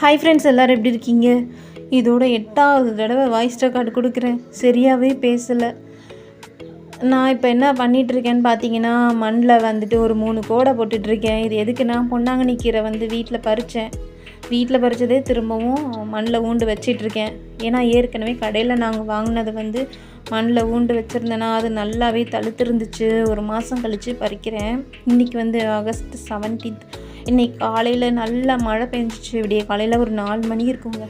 Hi friends எல்லோரும் எப்படி இருக்கீங்க? இதோட எட்டாவது தடவை வாய்ஸ் ரெக்கார்டு கொடுக்குறேன். சரியாகவே பேசலை. நான் இப்போ என்ன பண்ணிகிட்ருக்கேன்னு பார்த்தீங்கன்னா மண்ணில் வந்துட்டு ஒரு மூணு கோடை போட்டுட்ருக்கேன் இது எதுக்குன்னா பொன்னாங்கண்ணி கீரை வந்து வீட்டில் பறித்தேன் வீட்டில் பறித்ததே திரும்பவும் மண்ணில் ஊண்டு வச்சிட்ருக்கேன் ஏன்னா ஏற்கனவே கடையில் நாங்கள் வாங்கினது வந்து மண்ணில் ஊண்டு வச்சுருந்தேன்னா அது நல்லாவே தழுத்துருந்துச்சு. ஒரு மாதம் கழித்து பறிக்கிறேன். இன்றைக்கி வந்து ஆகஸ்ட் செவன்டீன்த் இன்றைக்கி காலையில் நல்லா மழை பெஞ்சிச்சு. விடிய காலையில் ஒரு நாலு மணி இருக்குங்க.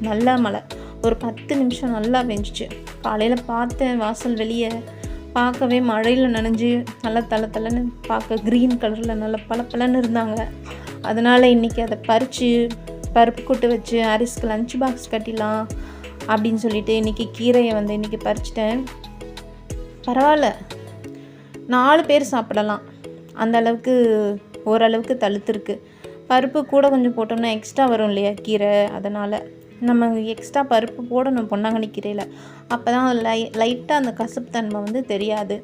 நல்லா மழை. ஒரு பத்து நிமிஷம் நல்லா பெஞ்சிச்சு. காலையில் பார்த்தேன் வாசல் வெளியே. பார்க்கவே மழையில் நனைஞ்சு நல்லா தலை தலைன்னு பார்க்க க்ரீன் கலரில் நல்லா பல பலன்னு இருந்தாங்க. அதனால் இன்றைக்கி அதை பறித்து பருப்பு கொட்டு வச்சு அரிசிக்கு லஞ்ச் பாக்ஸ் கட்டிடலாம் அப்படின்னு சொல்லிட்டு இன்றைக்கி கீரையை வந்து இன்றைக்கி பறிச்சிட்டேன். பரவாயில்ல. நாலு பேர் சாப்பிடலாம். அந்த அளவுக்கு ஓரளவுக்கு தழுத்துருக்கு. பருப்பு கூட கொஞ்சம் போட்டோம்னா எக்ஸ்ட்ரா வரும் இல்லையா கீரை? அதனால் நம்ம எக்ஸ்ட்ரா பருப்பு போடணும் பொன்னாங்கண்ணி கீரையில். அப்போ தான் லை லைட்டாக அந்த கசப்பு தன்மை வந்து தெரியாது.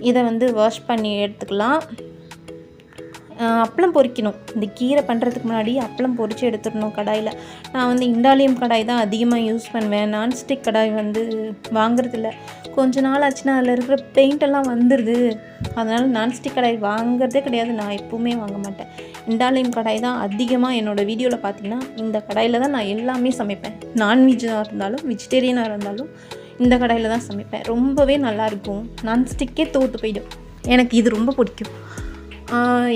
இதை வந்து வாஷ் பண்ணி எடுத்துக்கலாம். அப்பளம் பொரிக்கணும் இந்த கீரை பண்ணுறதுக்கு முன்னாடி அப்பளம் பொறிச்சு எடுத்துடணும் கடாயில். நான் வந்து இண்டாலியம் கடாய் தான் அதிகமாக யூஸ் பண்ணுவேன். நான்ஸ்டிக் கடாய் வந்து வாங்குறதில்ல. கொஞ்ச நாள் ஆச்சுன்னா அதில் இருக்கிற பெயிண்டெல்லாம் வந்துடுது அதனால் நான்ஸ்டிக் கடாய் வாங்குறதே கிடையாது. நான் எப்போவுமே வாங்க மாட்டேன். இண்டாலியம் கடாய் தான் அதிகமாக என்னோடய வீடியோவில் பார்த்தீங்கன்னா இந்த கடாயில் தான் நான் எல்லாமே சமைப்பேன். நான்வெஜ்ஜாக இருந்தாலும் வெஜிடேரியனாக இருந்தாலும் இந்த கடாயில் தான் சமைப்பேன். ரொம்பவே நல்லாயிருக்கும் நான்ஸ்டிக்கே தோற்று போயிடும். எனக்கு இது ரொம்ப பிடிக்கும்.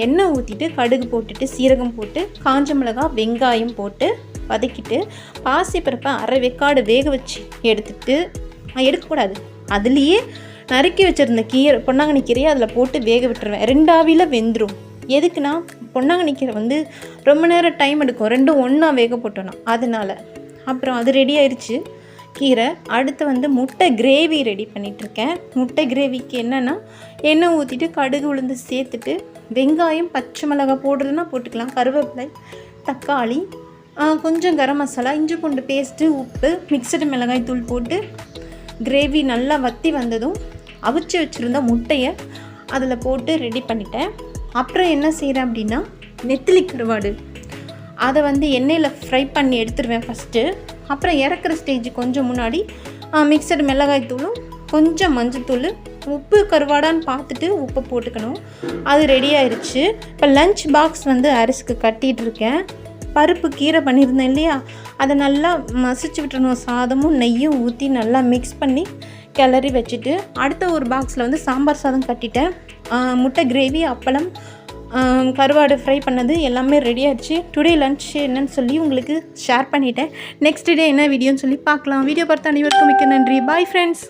எண்ணெய் ஊற்றிட்டு கடுகு போட்டுட்டு சீரகம் போட்டு காஞ்ச மிளகா வெங்காயம் போட்டு வதக்கிட்டு பாசிப்பருப்பை அரை வெக்காடு வேக வச்சு எடுத்துட்டு எடுக்கக்கூடாது. அதுலேயே நறுக்கி வச்சுருந்த கீரை பொன்னாங்கண்ணி கீரையை அதில் போட்டு வேக விட்டுருவேன். ரெண்டாவியில் வெந்துடும் எதுக்குன்னா பொன்னாங்கண்ணி கீரை வந்து ரொம்ப நேரம் டைம் எடுக்கும். ரெண்டும் ஒன்றா வேக போட்டோன்னா அதனால். அப்புறம் அது ரெடி ஆயிடுச்சு கீரை. அடுத்து வந்து முட்டை கிரேவி ரெடி பண்ணிகிட்ருக்கேன் முட்டை கிரேவிக்கு என்னென்னா எண்ணெய் ஊற்றிட்டு கடுகு உளுந்து சேர்த்துட்டு வெங்காயம் பச்சை மிளகாய் போடுறதுனா போட்டுக்கலாம். கருவேப்பிலை தக்காளி கொஞ்சம் கரம் மசாலா இஞ்சி பூண்டு பேஸ்ட்டு உப்பு மிக்சடு மிளகாய் தூள் போட்டு கிரேவி நல்லா வற்றி வந்ததும் அவிச்சு வச்சுருந்த முட்டையை அதில் போட்டு ரெடி பண்ணிட்டேன். அப்புறம் என்ன செய்கிறேன் அப்படின்னா நெத்திலி கருவாடு. அதை வந்து எண்ணெயில் ஃப்ரை பண்ணி எடுத்துருவேன் ஃபஸ்ட்டு அப்புறம் இறக்குற ஸ்டேஜ் கொஞ்சம் முன்னாடி மிக்சடு மிளகாய் தூளும் கொஞ்சம் மஞ்சத்தூள் உப்பு கருவாடான்னு பார்த்துட்டு உப்பு போட்டுக்கணும். அது ரெடி ஆயிடுச்சு இப்போ லஞ்ச் பாக்ஸ் வந்து அரிசிக்கு கட்டிகிட்டு இருக்கேன். பருப்பு கீரை பண்ணியிருந்தேன் இல்லையா? அதை நல்லா மசிச்சு விட்டுறணும். சாதமும் நெய்யும் ஊற்றி நல்லா மிக்ஸ் பண்ணி கிளறி வச்சுட்டு அடுத்த ஒரு பாக்ஸில் வந்து சாம்பார் சாதம் கட்டிட்டேன். முட்டை கிரேவி அப்பளம் கருவாடு ஃப்ரை பண்ணது எல்லாமே ரெடி ஆயிடுச்சு டுடே லன்ச் என்னன்னு சொல்லி உங்களுக்கு ஷேர் பண்ணிட்டேன். நெக்ஸ்ட் டே என்ன வீடியோன்னு சொல்லி பார்க்கலாம். வீடியோ பார்த்து அனைவருக்கும் மிக்க நன்றி. Bye friends